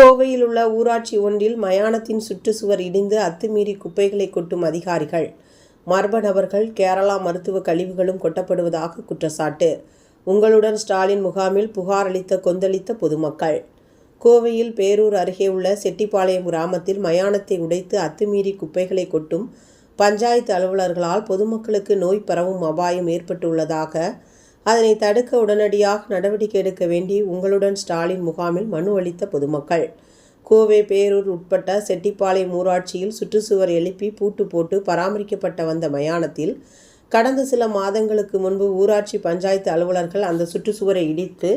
கோவையில் உள்ள ஊராட்சி ஒன்றில் மயானத்தின் சுற்றுச்சுவர் இடிந்து அத்துமீறி குப்பைகளை கொட்டும் அதிகாரிகள். மர்ம நபர்கள் கேரளா மருத்துவ கழிவுகளும் கொட்டப்படுவதாக குற்றச்சாட்டு. உங்களுடன் ஸ்டாலின் முகாமில் புகார் அளித்த கொந்தளித்த பொதுமக்கள். கோவையில் பேரூர் அருகே உள்ள செட்டிப்பாளையம் கிராமத்தில் மயானத்தை உடைத்து அத்துமீறி குப்பைகளை கொட்டும் பஞ்சாயத்து அலுவலர்களால் பொதுமக்களுக்கு நோய் பரவும் அபாயம் ஏற்பட்டுள்ளதாக அதனை தடுக்க உடனடியாக நடவடிக்கை எடுக்க வேண்டி உங்களுடன் ஸ்டாலின் முகாமில் மனு அளித்த பொதுமக்கள். கோவை பேரூர் உட்பட்ட செட்டிப்பாளையம் ஊராட்சியில் சுற்றுச்சுவர் எழுப்பி பூட்டு போட்டு பராமரிக்கப்பட்ட வந்த மயானத்தில் கடந்த சில மாதங்களுக்கு முன்பு ஊராட்சி பஞ்சாயத்து அலுவலர்கள் அந்த சுற்றுச்சுவரை இடித்து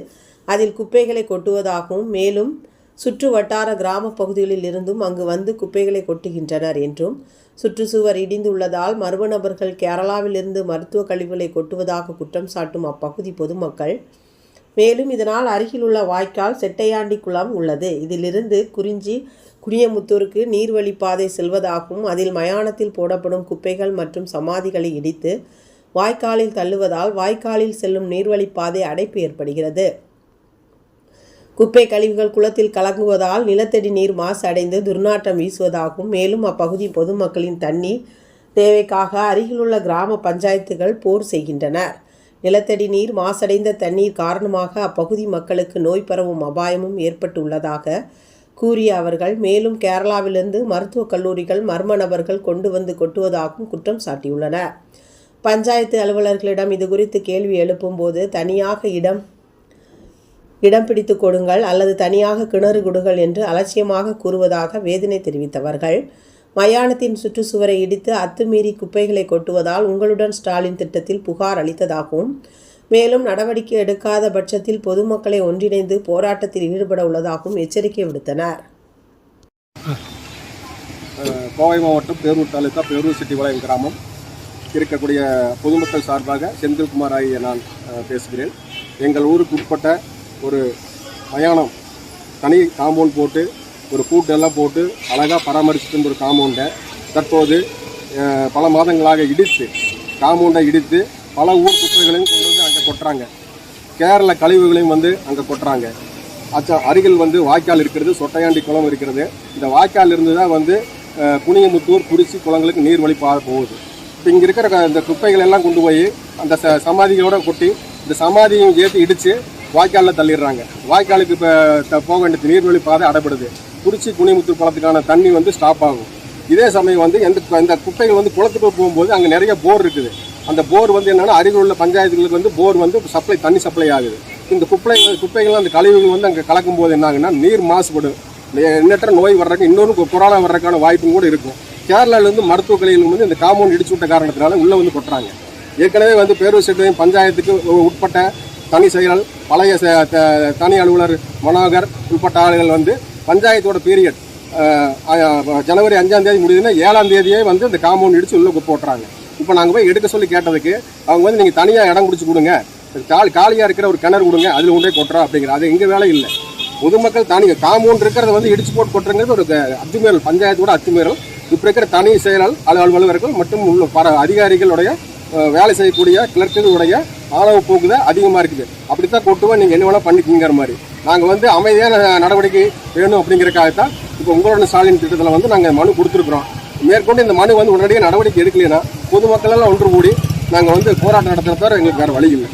அதில் குப்பைகளை கொட்டுவதாகவும் மேலும் சுற்று வட்டார கிராம பகுதிகளில் இருந்தும் அங்கு வந்து குப்பைகளை கொட்டுகின்றனர் என்றும் சுற்றுச்சுவர் இடிந்துள்ளதால் மர்ம நபர்கள் கேரளாவிலிருந்து மருத்துவ கழிவுகளை கொட்டுவதாக குற்றம் சாட்டும் அப்பகுதி பொதுமக்கள். மேலும் இதனால் அருகிலுள்ள வாய்க்கால் செட்டையாண்டி குளம் உள்ளது. இதிலிருந்து குறிஞ்சி குடியமுத்தூருக்கு நீர்வழிப்பாதை செல்வதாகவும் அதில் மயானத்தில் போடப்படும் குப்பைகள் மற்றும் சமாதிகளை இடித்து வாய்க்காலில் தள்ளுவதால் வாய்க்காலில் செல்லும் நீர்வழிப்பாதை அடைப்பு ஏற்படுகிறது. குப்பை கழிவுகள் குளத்தில் கலங்குவதால் நிலத்தடி நீர் மாசு அடைந்து துர்நாற்றம் வீசுவதாகவும் மேலும் அப்பகுதி பொதுமக்களின் தண்ணீர் தேவைக்காக அருகிலுள்ள கிராம பஞ்சாயத்துகள் போர் செய்கின்றனர். நிலத்தடி நீர் மாசடைந்த தண்ணீர் காரணமாக அப்பகுதி மக்களுக்கு நோய் பரவும் அபாயமும் ஏற்பட்டுள்ளதாக கூறிய அவர்கள் மேலும் கேரளாவிலிருந்து மருத்துவக் கல்லூரிகள் மர்ம நபர்கள் கொண்டு வந்து கொட்டுவதாகவும் குற்றம் சாட்டியுள்ளனர். பஞ்சாயத்து அலுவலர்களிடம் இது குறித்து கேள்வி எழுப்பும்போது தனியாக இடம் இடம் பிடித்து கொடுங்கள் அல்லது தனியாக கிணறு கொடுங்கள் என்று அலட்சியமாக கூறுவதாக வேதனை தெரிவித்தவர்கள். மயானத்தின் சுற்றுச்சுவரை இடித்து அத்துமீறி குப்பைகளை கொட்டுவதால் உங்களுடன் ஸ்டாலின் திட்டத்தில் புகார் அளித்ததாகவும் மேலும் நடவடிக்கை எடுக்காத பட்சத்தில் பொதுமக்களை ஒன்றிணைந்து போராட்டத்தில் ஈடுபட உள்ளதாகவும் எச்சரிக்கை விடுத்தனர். கோவை மாவட்டம் பேரூர் தாலுக்கா பேரூர் செட்டிபாளையம் கிராமம். இருக்கக்கூடிய பொதுமக்கள் சார்பாக செந்தில்குமார் ஆகிய நான் பேசுகிறேன். எங்கள் ஊருக்கு உட்பட்ட ஒரு மயானம். தனி காம்பவுண்ட் போட்டு ஒரு கூட்டெல்லாம் போட்டு அழகாக பராமரிச்சுட்டு ஒரு காம்பவுண்டை தற்போது பல மாதங்களாக இடித்து காம்பவுண்டை இடித்து பல ஊர் குப்பைகளையும் கொண்டு வந்து அங்கே கொட்டுறாங்க. கேரள கழிவுகளையும் வந்து அங்கே கொட்டுறாங்க. அச்சா அருகில் வந்து வாய்க்கால் இருக்கிறது சொட்டையாண்டி குளம் இருக்கிறது. இந்த வாய்க்கால் இருந்து தான் வந்து புனியமுத்தூர் குறிச்சி குளங்களுக்கு நீர் வழிப்பாக போகுது. இப்போ இங்கே இருக்கிற இந்த குப்பைகள் எல்லாம் கொண்டு போய் அந்த ச சமாதிகளோட கொட்டி இந்த சமாதியும் ஏற்றி இடித்து வாய்க்காலில் தள்ளிடுறாங்க. வாய்க்காலுக்கு இப்போ போக வேண்டிய நீர்வழி பாதை அடைபடுது குறிச்சி புனியமுத்தூர் குளத்துக்கான தண்ணி வந்து ஸ்டாப் ஆகும். இதே சமயம் வந்து எந்த இந்த குப்பைகள் வந்து குளத்துக்கு போகும்போது அங்கே நிறைய போர் இருக்குது. அந்த போர் வந்து என்னென்னா அருகில் உள்ள பஞ்சாயத்துகளுக்கு வந்து போர் வந்து சப்ளை தண்ணி சப்ளை ஆகுது. இந்த குப்பை குப்பைகள் அந்த கழிவுகள் வந்து அங்கே கலக்கும் போது என்னாகுன்னா நீர் மாசுபடும். எண்ணற்ற நோய் வர்றதுக்கு இன்னொரு கொரோனா வர்றதுக்கான வாய்ப்பும் கூட இருக்கும். கேரளாவிலேருந்து மருத்துவ கலையில் வந்து இந்த காம்பவுண்ட் இடிச்சு விட்ட காரணத்தினால உள்ளே வந்து கொட்டுறாங்க. ஏற்கனவே வந்து பேரூர் செட்டு பஞ்சாயத்துக்கு உட்பட்ட தனி செயலர் பழைய த- தனி அலுவலர் மனோகர் உட்பட்ட ஆளுகள் வந்து பஞ்சாயத்தோட பீரியட் ஜனவரி அஞ்சாம் தேதி முடியுதுன்னா ஏழாம் தேதியே வந்து இந்த காம்பவுண்ட் இடிச்சு உள்ள போட்டுறாங்க. இப்போ நாங்கள் போய் எடுக்க சொல்லி கேட்டதுக்கு அவங்க வந்து நீங்கள் தனியாக இடம் பிடிச்சி கொடுங்க. காலி காலியாக இருக்கிற ஒரு கிணறு கொடுங்க அதில் கொண்டே கொட்டுறோம் அப்படிங்கிற அது எங்கள் வேலை இல்லை. பொதுமக்கள் தனி காம்பவுண்ட் இருக்கிறத வந்து இடிச்சு போட்டு கொட்டுறங்கிறது ஒரு அத்துமீறல் பஞ்சாயத்தோட அத்துமீறல். இப்போ இருக்கிற தனி செயலர் அலுவலர்கள் மற்றும் உள்ள பர அதிகாரிகளுடைய வேலை செய்யக்கூடிய கிளர்க்குகளுடைய ஆணவ போக்கு தான் அதிகமாக இருக்குது. அப்படி தான் கொட்டுவோம் நீங்கள் என்ன வேணால் பண்ணிக்கிங்கிற மாதிரி. நாங்கள் வந்து அமைதியான நடவடிக்கை வேணும் அப்படிங்கிறக்காகத்தான் இப்போ உங்களோட ஸ்டாலின் திட்டத்தில் வந்து நாங்கள் மனு கொடுத்துருக்குறோம். மேற்கொண்டு இந்த மனு வந்து உடனடியாக நடவடிக்கை எடுக்கலைன்னா பொதுமக்களெல்லாம் ஒன்று கூடி நாங்கள் வந்து போராட்டம் நடத்துகிறத தவிர எங்களுக்கு வேறு வழி இல்லை.